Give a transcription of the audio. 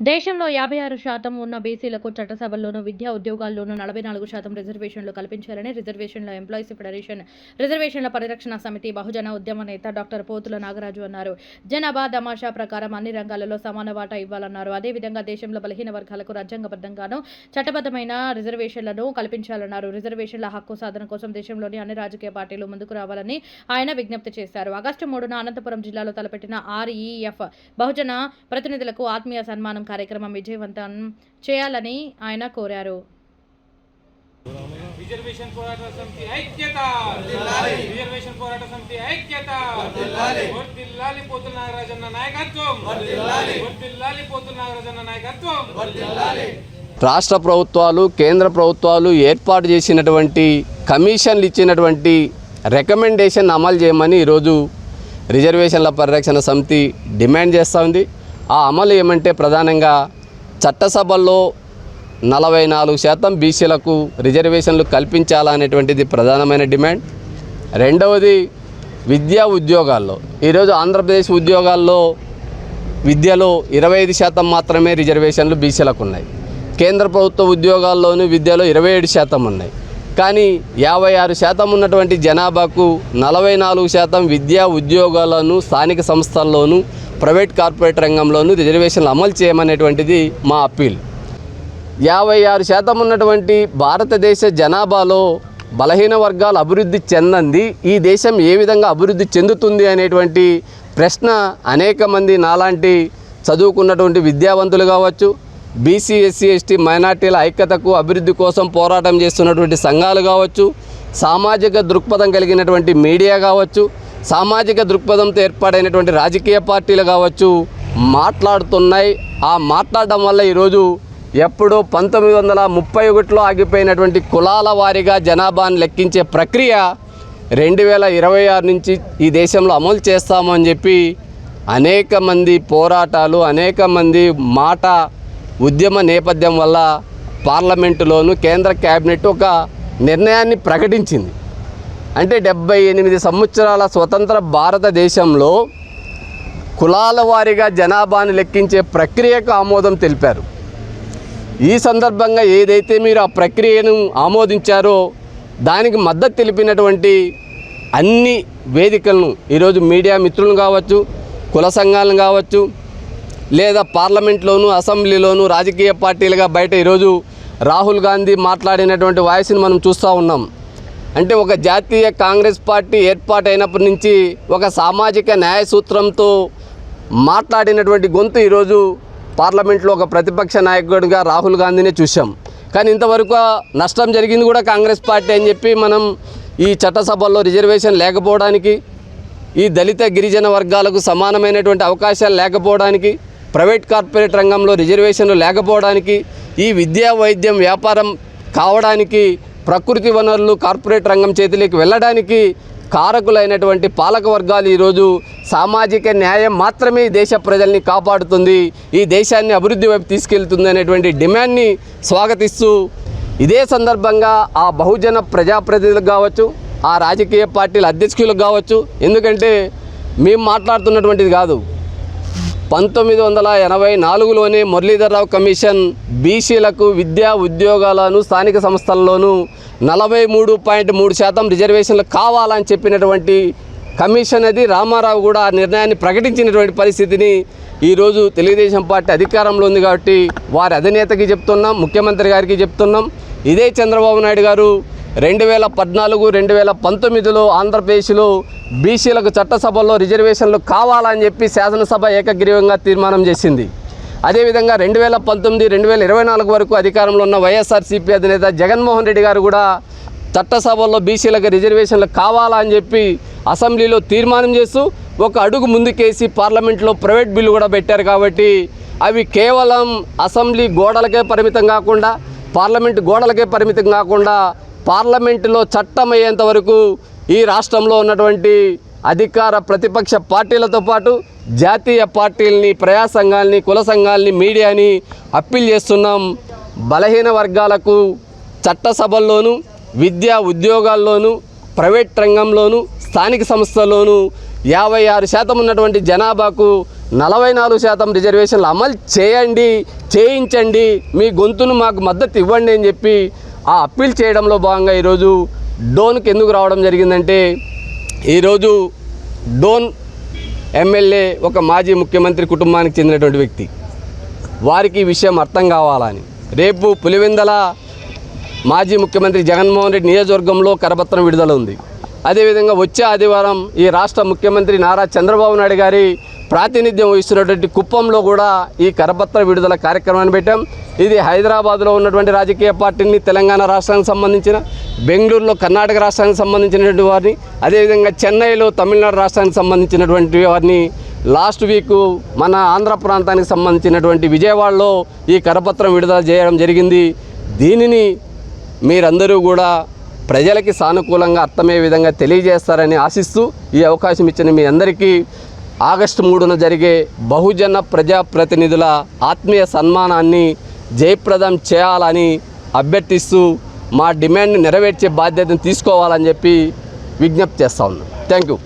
దేశంలో యాభై ఆరు శాతం ఉన్న బీసీలకు చట్టసభల్లోనూ విద్యా ఉద్యోగాల్లోనూ నలభై నాలుగు శాతం రిజర్వేషన్లు కల్పించాలని రిజర్వేషన్ల ఎంప్లాయీస్ ఫెడరేషన్ రిజర్వేషన్ల పరిరక్షణ సమితి బహుజన ఉద్యమ నేత డాక్టర్ పోతుల నాగరాజు అన్నారు. జనాభా దమాషా ప్రకారం అన్ని రంగాలలో సమాన వాటా ఇవ్వాలన్నారు. అదేవిధంగా దేశంలో బలహీన వర్గాలకు రాజ్యాంగబద్ధంగానూ చట్టబద్ధమైన రిజర్వేషన్లను కల్పించాలన్నారు. రిజర్వేషన్ల హక్కు సాధన కోసం దేశంలోని అన్ని రాజకీయ పార్టీలు ముందుకు రావాలని ఆయన విజ్ఞప్తి చేశారు. ఆగస్టు మూడున అనంతపురం జిల్లాలో తలపెట్టిన ఆర్ఈఎఫ్ బహుజన ప్రతినిధులకు ఆత్మీయ సన్మానం కార్యక్రమం విజయవంతం చేయాలని ఆయన కోరారు. రిజర్వేషన్ పోరాట సమితి ఐక్యత! రిజర్వేషన్ పోరాట సమితి ఐక్యత! వర్దిల్లాలి పోతుల నాగరాజన్న నాయకత్వం! వర్దిల్లాలి పోతుల నాగరాజన్న నాయకత్వం! రాష్ట్ర ప్రభుత్వాలు కేంద్ర ప్రభుత్వాలు ఏర్పాటు చేసినటువంటి కమిషన్లు ఇచ్చినటువంటి రికమెండేషన్ అమలు చేయమని ఈరోజు రిజర్వేషన్ల పరిరక్షణ సమితి డిమాండ్ చేస్తూ ఉంది. ఆ అమలు ఏమంటే ప్రధానంగా చట్టసభల్లో నలభై నాలుగు శాతం బీసీలకు రిజర్వేషన్లు కల్పించాలనేటువంటిది ప్రధానమైన డిమాండ్. రెండవది విద్యా ఉద్యోగాల్లో. ఈరోజు ఆంధ్రప్రదేశ్ ఉద్యోగాల్లో విద్యలో ఇరవై ఐదు శాతం మాత్రమే రిజర్వేషన్లు బీసీలకు ఉన్నాయి కేంద్ర ప్రభుత్వ ఉద్యోగాల్లోనూ విద్యలో ఇరవై ఏడు శాతం ఉన్నాయి. కానీ యాభై ఆరు శాతం ఉన్నటువంటి జనాభాకు నలభై నాలుగు శాతం విద్యా ఉద్యోగాలను స్థానిక సంస్థల్లోనూ ప్రైవేట్ కార్పొరేట్ రంగంలోనూ రిజర్వేషన్లు అమలు చేయమనేటువంటిది మా అప్పీల్. యాభై ఆరు శాతం ఉన్నటువంటి భారతదేశ జనాభాలో బలహీన వర్గాలు అభివృద్ధి చెందంది. ఈ దేశం ఏ విధంగా అభివృద్ధి చెందుతుంది అనేటువంటి ప్రశ్న అనేక మంది నాలాంటి చదువుకున్నటువంటి విద్యావంతులు కావచ్చు బీసీ ఎస్సీ ఎస్టీ మైనార్టీల ఐక్యతకు అభివృద్ధి కోసం పోరాటం చేస్తున్నటువంటి సంఘాలు కావచ్చు సామాజిక దృక్పథం కలిగినటువంటి మీడియా కావచ్చు సామాజిక దృక్పథంతో ఏర్పాటైనటువంటి రాజకీయ పార్టీలు కావచ్చు మాట్లాడుతున్నాయి. ఆ మాట్లాడడం వల్ల ఈరోజు ఎప్పుడో పంతొమ్మిది వందల ముప్పై ఒకటిలో ఆగిపోయినటువంటి కులాల వారీగా జనాభాను లెక్కించే ప్రక్రియ రెండు వేల ఇరవై ఆరు నుంచి ఈ దేశంలో అమలు చేస్తామని చెప్పి అనేక మంది పోరాటాలు అనేక మంది మాట ఉద్యమ నేపథ్యం వల్ల పార్లమెంటులోను కేంద్ర క్యాబినెట్ ఒక నిర్ణయాన్ని ప్రకటించింది. అంటే డెబ్బై ఎనిమిది సంవత్సరాల స్వతంత్ర భారతదేశంలో కులాల వారీగా జనాభాను లెక్కించే ప్రక్రియకు ఆమోదం తెలిపారు. ఈ సందర్భంగా ఏదైతే మీరు ఆ ప్రక్రియను ఆమోదించారో దానికి మద్దతు తెలిపినటువంటి అన్ని వేదికలను ఈరోజు మీడియా మిత్రులను కావచ్చు కుల సంఘాలను కావచ్చు లేదా పార్లమెంట్లోను అసెంబ్లీలోను రాజకీయ పార్టీలుగా బయట ఈరోజు రాహుల్ గాంధీ మాట్లాడినటువంటి వాయిస్ని మనం చూస్తూ ఉన్నాం. అంటే ఒక జాతీయ కాంగ్రెస్ పార్టీ ఏర్పాటైనప్పటి నుంచి ఒక సామాజిక న్యాయ సూత్రంతో మాట్లాడినటువంటి గొంతు ఈరోజు పార్లమెంట్లో ఒక ప్రతిపక్ష నాయకుడిగా రాహుల్ గాంధీనే చూసాం కానీ ఇంతవరకు నష్టం జరిగింది కూడా కాంగ్రెస్ పార్టీ అని చెప్పి మనం ఈ చట్టసభల్లో రిజర్వేషన్ లేకపోవడానికి ఈ దళిత గిరిజన వర్గాలకు సమానమైనటువంటి అవకాశాలు లేకపోవడానికి ప్రైవేట్ కార్పొరేట్ రంగంలో రిజర్వేషన్లు లేకపోవడానికి ఈ విద్యా వైద్యం వ్యాపారం కావడానికి ప్రకృతి వనరులు కార్పొరేట్ రంగం చేతిలోకి వెళ్ళడానికి కారకులైనటువంటి పాలక వర్గాలు ఈరోజు సామాజిక న్యాయం మాత్రమే దేశ ప్రజల్ని కాపాడుతుంది ఈ దేశాన్ని అభివృద్ధి వైపు తీసుకెళ్తుంది అనేటువంటి డిమాండ్ని స్వాగతిస్తూ ఇదే సందర్భంగా ఆ బహుజన ప్రజాప్రతినిధులకు కావచ్చు ఆ రాజకీయ పార్టీల అధ్యక్షులకు కావచ్చు ఎందుకంటే మేము మాట్లాడుతున్నటువంటిది కాదు. పంతొమ్మిది వందల ఎనభై నాలుగులోనే మురళీధరరావు కమిషన్ బీసీలకు విద్యా ఉద్యోగాలను స్థానిక సంస్థల్లోనూ నలభై మూడు పాయింట్ మూడు శాతం రిజర్వేషన్లు కావాలని చెప్పినటువంటి కమిషన్ అది. రామారావు కూడా ఆ నిర్ణయాన్ని ప్రకటించినటువంటి పరిస్థితిని ఈరోజు తెలుగుదేశం పార్టీ అధికారంలో ఉంది కాబట్టి వారి అధినేతకి చెప్తున్నాం ముఖ్యమంత్రి గారికి చెప్తున్నాం. ఇదే చంద్రబాబు నాయుడు గారు రెండు వేల పద్నాలుగు రెండు వేల పంతొమ్మిదిలో ఆంధ్రప్రదేశ్లో బీసీలకు చట్టసభల్లో రిజర్వేషన్లు కావాలని చెప్పి శాసనసభ ఏకగ్రీవంగా తీర్మానం చేసింది. అదేవిధంగా రెండు వేల పంతొమ్మిది రెండు వేల ఇరవై నాలుగు వరకు అధికారంలో ఉన్న వైఎస్ఆర్సీపీ అధినేత జగన్మోహన్ రెడ్డి గారు కూడా చట్టసభల్లో బీసీలకు రిజర్వేషన్లు కావాలని చెప్పి అసెంబ్లీలో తీర్మానం చేస్తూ ఒక అడుగు ముందుకేసి పార్లమెంట్లో ప్రైవేట్ బిల్లు కూడా పెట్టారు కాబట్టి అవి కేవలం అసెంబ్లీ గోడలకే పరిమితం కాకుండా పార్లమెంట్ గోడలకే పరిమితం కాకుండా పార్లమెంటులో చట్టం అయ్యేంత వరకు ఈ రాష్ట్రంలో ఉన్నటువంటి అధికార ప్రతిపక్ష పార్టీలతో పాటు జాతీయ పార్టీలని ప్రజా సంఘాలని కుల సంఘాలని మీడియాని అప్పీల్ చేస్తున్నాం. బలహీన వర్గాలకు చట్టసభల్లోనూ విద్యా ఉద్యోగాల్లోనూ ప్రైవేట్ రంగంలోనూ స్థానిక సంస్థల్లోనూ యాభై ఆరు శాతం ఉన్నటువంటి జనాభాకు నలభై నాలుగు శాతం రిజర్వేషన్లు అమలు చేయండి చేయించండి. మీ గొంతును మాకు మద్దతు ఇవ్వండి అని చెప్పి ఆ అప్పీల్ చేయడంలో భాగంగా ఈరోజు డోన్కి ఎందుకు రావడం జరిగిందంటే ఈరోజు డోన్ ఎమ్మెల్యే ఒక మాజీ ముఖ్యమంత్రి కుటుంబానికి చెందినటువంటి వ్యక్తి. వారికి ఈ విషయం అర్థం కావాలని. రేపు పులివెందల మాజీ ముఖ్యమంత్రి జగన్మోహన్ రెడ్డి నియోజకవర్గంలో కరపత్రం విడుదల ఉంది. అదేవిధంగా వచ్చే ఆదివారం ఈ రాష్ట్ర ముఖ్యమంత్రి నారా చంద్రబాబు నాయుడు గారి ప్రాతినిధ్యం వహిస్తున్నటువంటి కుప్పంలో కూడా ఈ కరపత్ర విడుదల కార్యక్రమాన్ని పెట్టాం. ఇది హైదరాబాద్లో ఉన్నటువంటి రాజకీయ పార్టీని తెలంగాణ రాష్ట్రానికి సంబంధించిన బెంగళూరులో కర్ణాటక రాష్ట్రానికి సంబంధించినటువంటి వారిని అదేవిధంగా చెన్నైలో తమిళనాడు రాష్ట్రానికి సంబంధించినటువంటి వారిని లాస్ట్ వీక్ మన ఆంధ్ర ప్రాంతానికి సంబంధించినటువంటి విజయవాడలో ఈ కరపత్రం విడుదల చేయడం జరిగింది. దీనిని మీరందరూ కూడా ప్రజలకి సానుకూలంగా అర్థమయ్యే విధంగా తెలియజేస్తారని ఆశిస్తూ ఈ అవకాశం ఇచ్చిన మీ అందరికీ ఆగస్టు మూడున జరిగే బహుజన ప్రజాప్రతినిధుల ఆత్మీయ సన్మానాన్ని జయప్రదం చేయాలని అభ్యర్థిస్తూ మా డిమాండ్ నెరవేర్చే బాధ్యతను తీసుకోవాలని చెప్పి విజ్ఞప్తి చేస్తా ఉన్నాం. Thank you